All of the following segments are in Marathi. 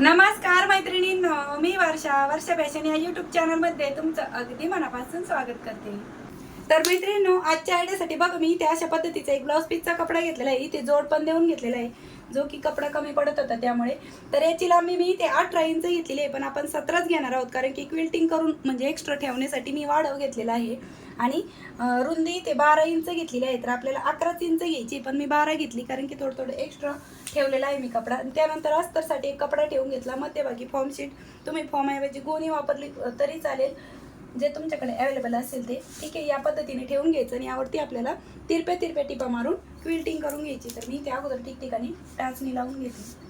नमस्कार मैत्रिणींनो मी वर्षा वर्षा फॅशन या युट्यूब चॅनलमध्ये तुमचं अगदी मनापासून स्वागत करते. तर मैत्रिणींनो आजच्या आयडियासाठी बघा मी इथे अशा पद्धतीचा एक ब्लाऊज पीसचा कपडा घेतलेला आहे. इथे जोड पण देऊन घेतलेला आहे जो की कपडा कमी पडत होता त्यामुळे. तर याची लांबी मी इथे अठरा इंच घेतलेली आहे पण आपण सतराच घेणार आहोत कारण की क्विल्टिंग करून म्हणजे एक्स्ट्रा ठेवण्यासाठी मी वाढव घेतलेला आहे. आणि रुंदी इथे बारा इंच घेतलेली आहे तर आपल्याला अकराच इंच घ्यायची पण मी बारा घेतली कारण की थोडं थोडं एक्स्ट्रा ठेवलेला आहे मी कपडा. आणि त्यानंतर अस्तरसाठी एक कपडा ठेवून घेतला. मध्यभागी फॉर्म शीट तुम्ही फॉर्म ऐवजी गोणी वापरली तरी चालेल. जे तुमच्याकडे अवेलेबल असेल ते. ठीक आहे या पद्धतीने ठेवून घ्यायचं आणि यावरती आपल्याला तिरप्या तिरप्या टिपा मारून क्विल्टिंग करून घ्यायची. तर मी त्या अगोदर ठिकठिकाणी टाचणी लावून घेतली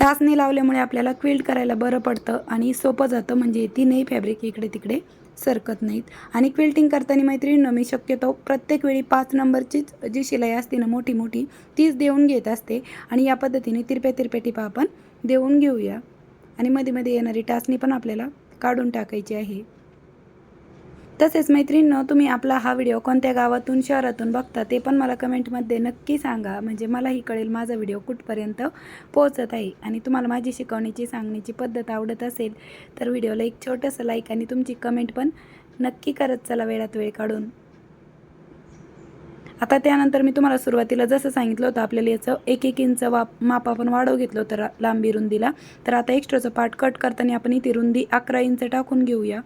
टाचणी लावल्यामुळे आपल्याला क्विल्ट करायला बरं पडतं आणि सोपं जातं. म्हणजे तीनही फॅब्रिक इकडे तिकडे सरकत नाहीत. आणि क्विल्टिंग करताना मैत्रिणीनं मी शक्यतो प्रत्येक वेळी पाच नंबरचीच जी शिलाई असते ना मोठी मोठी तीच देऊन घेत असते. आणि या पद्धतीने तिरप्या तिरप्या टिपा आपण देऊन घेऊया. आणि मध्ये मध्ये येणारी टाचणी पण आपल्याला काढून टाकायची आहे. तसेच मैत्रिणींनो तुम्ही आपला हा व्हिडिओ कोणत्या गावातून शहरातून बघता ते पण मला कमेंटमध्ये नक्की सांगा. म्हणजे मलाही कळेल माझा व्हिडिओ कुठपर्यंत पोहोचत आहे. आणि तुम्हाला माझी शिकवण्याची सांगण्याची पद्धत आवडत असेल तर व्हिडिओला एक छोटंसं लाईक आणि तुमची कमेंट पण नक्की करत चला वेळात वेळ काढून. आता त्यानंतर मी तुम्हाला सुरुवातीला जसं सांगितलं होतं आपल्याला याचं एक एक इंच वाप माप आपण वाढव घेतलं होतं रा- लांबी रुंदीला. तर आता एक्स्ट्राचं पार्ट कट करताना आपण इथे रुंदी अकरा इंच टाकून घेऊया.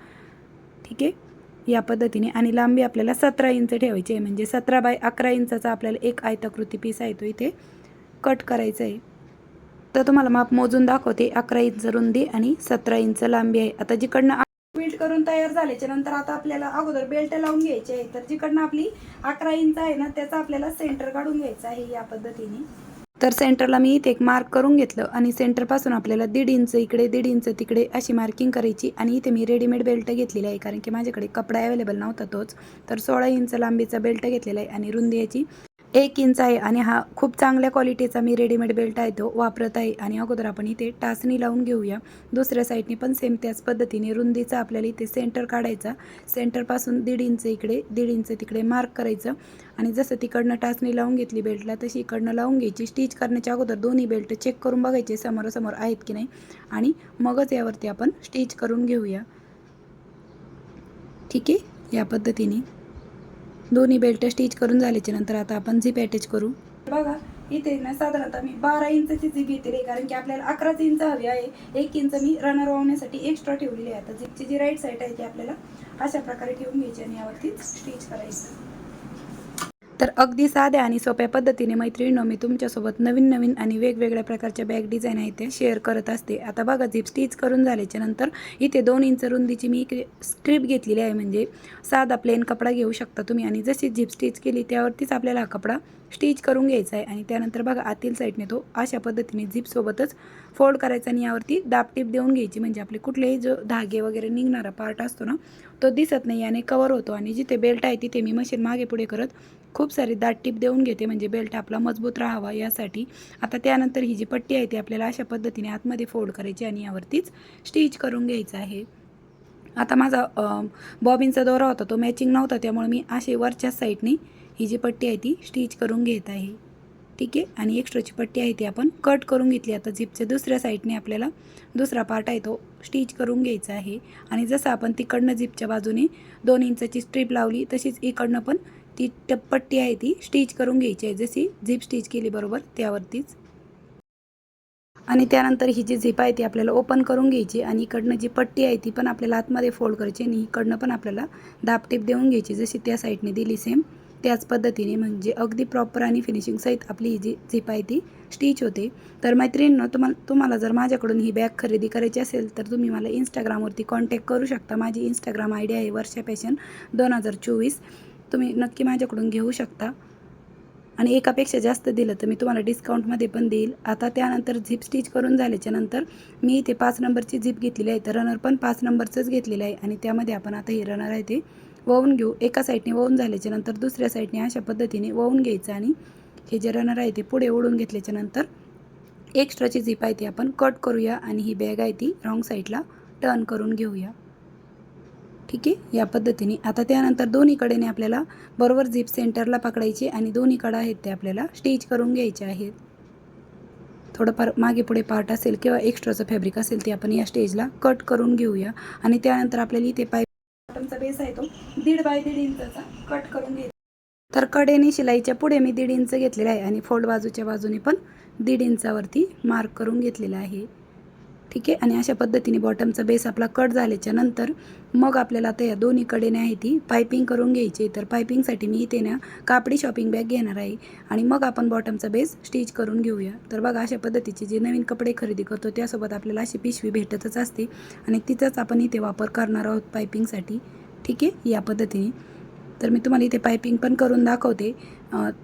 ठीक आहे? या पद्धतीने आणि लांबी आपल्याला सतरा इंच ठेवायची आहे. म्हणजे सतरा बाय अकरा इंचाचा आपल्याला एक आयताकृती पीस आहे तो इथे कट करायचा आहे. तर तुम्हाला माप मोजून दाखवते. अकरा इंच रुंदी आणि सतरा इंच लांबी आहे. आता जिकडनं बिल्ट करून तयार झाल्याच्यानंतर आता आपल्याला अगोदर बेल्ट लावून घ्यायची आहे. तर जिकडनं आपली अकरा इंच आहे ना त्याचा आपल्याला सेंटर काढून घ्यायचं आहे या पद्धतीने. तर सेंटरला मी इथे एक मार्क करून घेतलं आणि सेंटरपासून आपल्याला दीड इंच इकडे दीड इंच तिकडे अशी मार्किंग करायची आणि इथे मी रेडीमेड बेल्ट घेतलेली आहे कारण की माझ्याकडे कपडा अवेलेबल नव्हता तोच. तर सोळा इंच लांबीचा बेल्ट घेतलेला आहे आणि रुंदी याची एक इंच आहे आणि हा खूप चांगल्या क्वालिटीचा मी रेडीमेड बेल्ट आहे तो वापरत आहे. आणि अगोदर आपण इथे टाचणी लावून घेऊया. दुसऱ्या साईडने पण सेम त्याच पद्धतीने रुंदीचा आपल्याला इथे सेंटर काढायचा. सेंटरपासून दीड इंच इकडे दीड इंच तिकडे मार्क करायचं. आणि जसं तिकडनं टाचणी लावून घेतली बेल्टला तशी इकडनं लावून घ्यायची. स्टिच करण्याच्या अगोदर दोन्ही बेल्ट चेक करून बघायचे समोरासमोर आहेत की नाही. आणि मगच यावरती आपण स्टिच करून घेऊया. ठीक आहे? या पद्धतीने. दोन्ही बेल्ट स्टिच करून झाल्याच्यानंतर आता आपण झिप अटॅच करू. बघा इथे ना साधारणतः मी बारा इंचची झिप घेतली कारण की आपल्याला अकराच इंच हवी आहे. एक इंच मी रनर वाहण्यासाठी एक्स्ट्रा ठेवलेली आहे. आता झिपची जी राईट साईड आहे ती आपल्याला अशा प्रकारे ठेवून घ्यायची आणि यावरती स्टिच करायचं. तर अगदी साध्या आणि सोप्या पद्धतीने मैत्रिणींनो मी तुमच्यासोबत नवीन नवीन आणि वेगवेगळ्या प्रकारच्या बॅग डिझाईन आहेत त्या शेअर करत असते. आता बघा झिप स्टिच करून झाल्याच्यानंतर इथे दोन इंच रुंदीची मी इकडे स्ट्रीप घेतलेली आहे. म्हणजे साधा प्लेन कपडा घेऊ शकता तुम्ही. आणि जशी झिप स्टिच केली त्यावरतीच आपल्याला हा कपडा स्टिच करून घ्यायचा आहे. आणि त्यानंतर बघा आतील साईडने तो अशा पद्धतीने झिपसोबतच फोल्ड करायचा आणि यावरती दाबटीप देऊन घ्यायची. म्हणजे आपले कुठलेही जो धागे वगैरे निघणारा पार्ट असतो ना तो दिसत नाही याने कवर होतो. आणि जिथे बेल्ट आहे तिथे मी मशीन मागे पुढे करत खूप सारी दाट टीप देऊन घेते म्हणजे बेल्ट आपला मजबूत राहावा यासाठी. आता त्यानंतर ही जी पट्टी आहे ती आपल्याला अशा पद्धतीने आतमध्ये फोल्ड करायची आणि यावरतीच स्टिच करून घ्यायचं आहे. आता माझा बॉबिनचा दोरा होता तो मॅचिंग नव्हता त्यामुळे मी अशी वरच्या साईडने ही जी पट्टी आहे ती स्टिच करून घेत आहे. ठीक आहे? आणि एक्स्ट्राची पट्टी आहे ती आपण कट करून घेतली. आता झिपच्या दुसऱ्या साईडने आपल्याला दुसरा पार्ट आहे तो स्टिच करून घ्यायचा आहे. आणि जसं आपण तिकडनं झिपच्या बाजूने दोन इंचाची स्ट्रीप लावली तशीच इकडनं पण ती टप्पट्टी पट्टी आहे ती. स्टिच करून घ्यायची आहे. जशी झिप स्टिच केली बरोबर त्यावरतीच. आणि त्यानंतर ही जी झिप आहे ती आपल्याला ओपन करून घ्यायची आणि इकडनं जी पट्टी आहे ती पण आपल्याला आतमध्ये फोल्ड करायची आणि इकडनं पण आपल्याला दाबटीप देऊन घ्यायची. जशी त्या साईडने दिली सेम त्याच पद्धतीने म्हणजे अगदी प्रॉपर आणि फिनिशिंग सहित आपली ही जी झिप आहे ती स्टिच होते. तर मैत्रिणींनो तुम्हाला तुम्हाला जर माझ्याकडून ही बॅग खरेदी करायची असेल तर तुम्ही मला इंस्टाग्रामवरती कॉन्टॅक्ट करू शकता. माझी इंस्टाग्राम आय डी आहे वर्षा पॅशन दोन हजार चोवीस. तुम्ही नक्की माझ्याकडून घेऊ शकता. आणि एकापेक्षा जास्त दिलं तर मी तुम्हाला डिस्काउंटमध्ये पण देईल. आता त्यानंतर झिप स्टिच करून झाल्याच्यानंतर मी इथे पाच नंबरची झिप घेतलेली आहे. तर रनर पण पाच नंबरचंच घेतलेलं आहे. आणि त्यामध्ये आपण आता हे रनर आहे ते वळून घेऊ. एका साईडने वळून झाल्याच्यानंतर दुसऱ्या साईडने अशा पद्धतीने वळून घ्यायचं. आणि हे जे रनर आहे ते पुढे ओढून घेतल्याच्या नंतर एक्स्ट्राची झिप आहे ती आपण कट करूया. आणि ही बॅग आहे ती रॉंग साईडला टर्न करून घेऊया. ठीक आहे? या पद्धतीने. आता त्यानंतर दोन्ही कडेने आपल्याला बरोबर झिप सेंटरला पकडायची आणि दोन्ही कडा आहेत ते आपल्याला स्टिच करून घ्यायचे आहेत. थोडंफार मागे पुढे पार्ट असेल किंवा एक्स्ट्राचं फॅब्रिक असेल ते आपण या स्टेजला कट करून घेऊया. आणि त्यानंतर आपल्याला इथे पाय बॉटमचा बेस आहे तो दीड बाय दीड इंचाचा कट करून घ्यायचा. तर कडेने शिलाईच्या पुढे मी दीड इंच घेतलेला आहे आणि फोल्ड बाजूच्या बाजूने पण दीड इंचावरती मार्क करून घेतलेला आहे. ठीक आहे? आणि अशा पद्धतीने बॉटमचा बेस आपला कट झाल्याच्यानंतर मग आपल्याला आता या दोन्ही कडेने आहे ती पायपिंग करून घ्यायची. तर पायपिंगसाठी मी इथे ना कापडी शॉपिंग बॅग घेणार आहे. आणि मग आपण बॉटमचा बेस स्टिच करून घेऊया. तर बघा अशा पद्धतीचे जे नवीन कपडे खरेदी करतो त्यासोबत आपल्याला अशी पिशवी भेटतच असते. आणि तिचाच आपण इथे वापर करणार आहोत पायपिंगसाठी ठीक आहे? या पद्धतीने. तर मी तुम्हाला इथे पायपिंग पण करून दाखवते.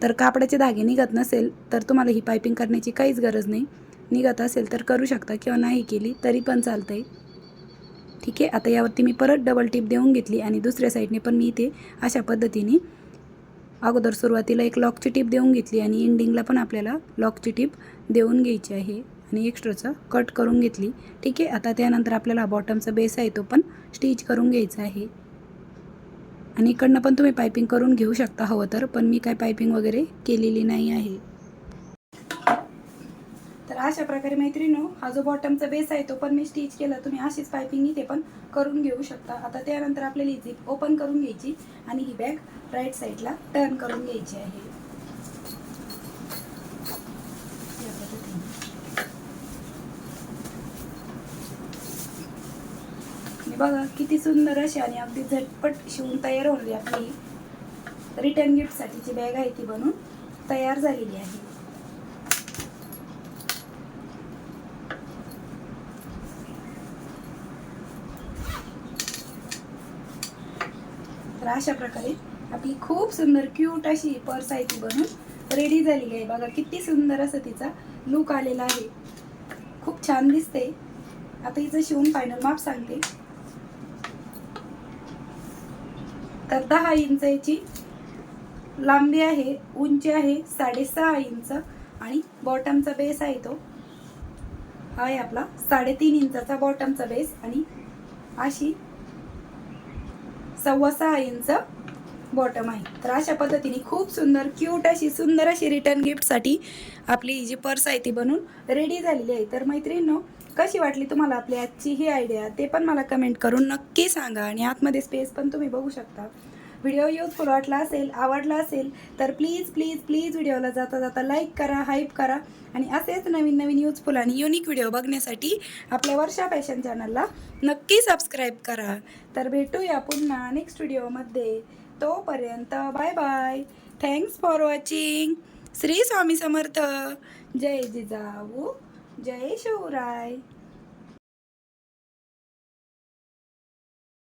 तर कापडाचे धागे निघत नसेल तर तुम्हाला ही पायपिंग करण्याची काहीच गरज नाही. निघत असेल तर करू शकता किंवा नाही केली तरी पण चालतं आहे ठीक आहे? आता यावरती मी परत डबल टिप देऊन घेतली आणि दुसऱ्या साईडने पण मी इथे अशा पद्धतीने अगोदर सुरुवातीला एक लॉकची टिप देऊन घेतली आणि एंडिंगला पण आपल्याला लॉकची टिप देऊन घ्यायची आहे आणि एक्स्ट्राचं कट करून घेतली. ठीक आहे? आता त्यानंतर आपल्याला बॉटमचा बेस आहे तो पण स्टिच करून घ्यायचा आहे. आणि इकडनं पण तुम्ही पायपिंग करून घेऊ शकता हवं तर पण मी काय पायपिंग वगैरे केलेली नाही आहे. तर अशा प्रकारे मैत्रिणी हा जो बॉटमचा बेस आहे तो पण मी स्टिच केला. तुम्ही अशीच पायपिंग इथे पण करून घेऊ शकता. आता त्यानंतर आपल्याला ही ओपन करून घ्यायची आणि ही बॅग राईट साईडला टर्न करून घ्यायची आहे. बघा किती सुंदर अशी आणि अगदी झटपट शिवून तयार होणारी आपली रिटर्न गिफ्टसाठीची बॅग आहे ती बनून तयार झालेली आहे. तर अशा प्रकारे आपली खूप सुंदर क्यूट अशी पर्स आहे ती बनून. रेडी झालेली आहे. बघा किती सुंदर असं तिचा लुक आलेला आहे. खूप छान दिसते आता हिचं शिवून फायनल माप सांगते. तर दहा इंच याची लांबी आहे उंची आहे साडेसहा इंच आणि बॉटमचा बेस आहे तो. हा आहे आपला साडेतीन इंचाचा बॉटमचा बेस आणि अशी सव्वा सहा इंच बॉटम आहे. तर अशा पद्धतीने खूप सुंदर क्यूट अशी सुंदर अशी रिटर्न गिफ्टसाठी आपली जी पर्स आहे ती बनून रेडी झालेली आहे. तर मैत्रिणींनो कशी वाटली तुम्हाला आपली आजची ही आयडिया ते पण मला कमेंट करून नक्की सांगा आणि आतमध्ये स्पेस पण तुम्ही बघू शकता. व्हिडिओ युजफुल वाटला असेल आवडला असेल तर प्लीज प्लीज प्लीज व्हिडिओला जाता जाता लाईक करा हाईप करा. आणि असेच नवीन नवीन युजफुल आणि युनिक व्हिडिओ बघण्यासाठी आपल्या वर्षा फॅशन चॅनलला नक्की सबस्क्राईब करा. तर भेटूया पुन्हा नेक्स्ट व्हिडिओमध्ये तोपर्यंत bye bye thanks for watching Shri Swami Samarth. जय जिजाऊ. जय शिवराय.